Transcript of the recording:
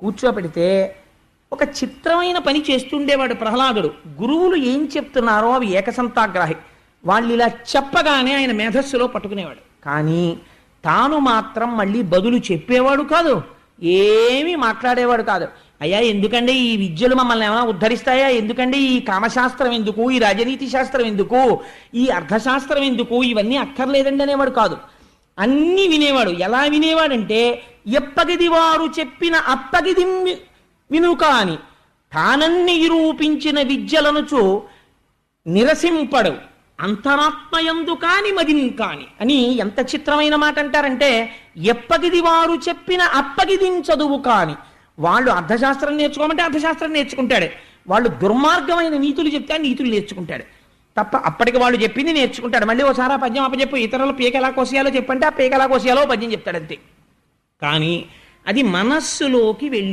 కూర్చోబెడితే ఒక చిత్రమైన పని చేస్తుండేవాడు ప్రహ్లాదుడు. గురువులు ఏం చెప్తున్నారో అవి ఏకసంతాగ్రాహి. వాళ్ళు ఇలా చెప్పగానే ఆయన మేధస్సులో పట్టుకునేవాడు. కానీ తాను మాత్రం మళ్ళీ బదులు చెప్పేవాడు కాదు. ఏమీ మాట్లాడేవాడు కాదు. అయ్యా ఎందుకంటే ఈ విద్యలు మమ్మల్ని ఏమైనా ఉద్ధరిస్తాయా? ఎందుకంటే ఈ కామశాస్త్రం ఎందుకు? ఈ రాజనీతి శాస్త్రం ఎందుకు? ఈ అర్థశాస్త్రం ఎందుకు? ఇవన్నీ అక్కర్లేదండి అనేవాడు కాదు. అన్నీ వినేవాడు. ఎలా వినేవాడంటే ఎప్పగిది వారు చెప్పిన అప్పగిది విను వినుక అని తానన్ని నిరూపించిన విద్యలనుచు నిరసింపడు. అంతరాత్మయందు కాని మదిన్ కాని అని ఎంత చిత్రమైన మాట అంటారంటే ఎప్పగిది వారు చెప్పిన అప్పగిదిం చదువు కాని వాళ్ళు అర్థశాస్త్రం నేర్చుకోమంటే అర్థశాస్త్రం నేర్చుకుంటాడు. వాళ్ళు దుర్మార్గమైన నీతులు చెప్తే నీతులు నేర్చుకుంటాడు. తప్ప అప్పటికి వాళ్ళు చెప్పింది నేర్చుకుంటాడు. మళ్ళీ ఒకసారి ఆ పద్యం అప్పచెప్పు ఇతరులు పీక ఎలా కోసేయాలో చెప్పంటే ఆ పీక ఎలా కోసేయాలో పద్యం చెప్తాడు అంతే. కానీ అది మనస్సులోకి వెళ్ళి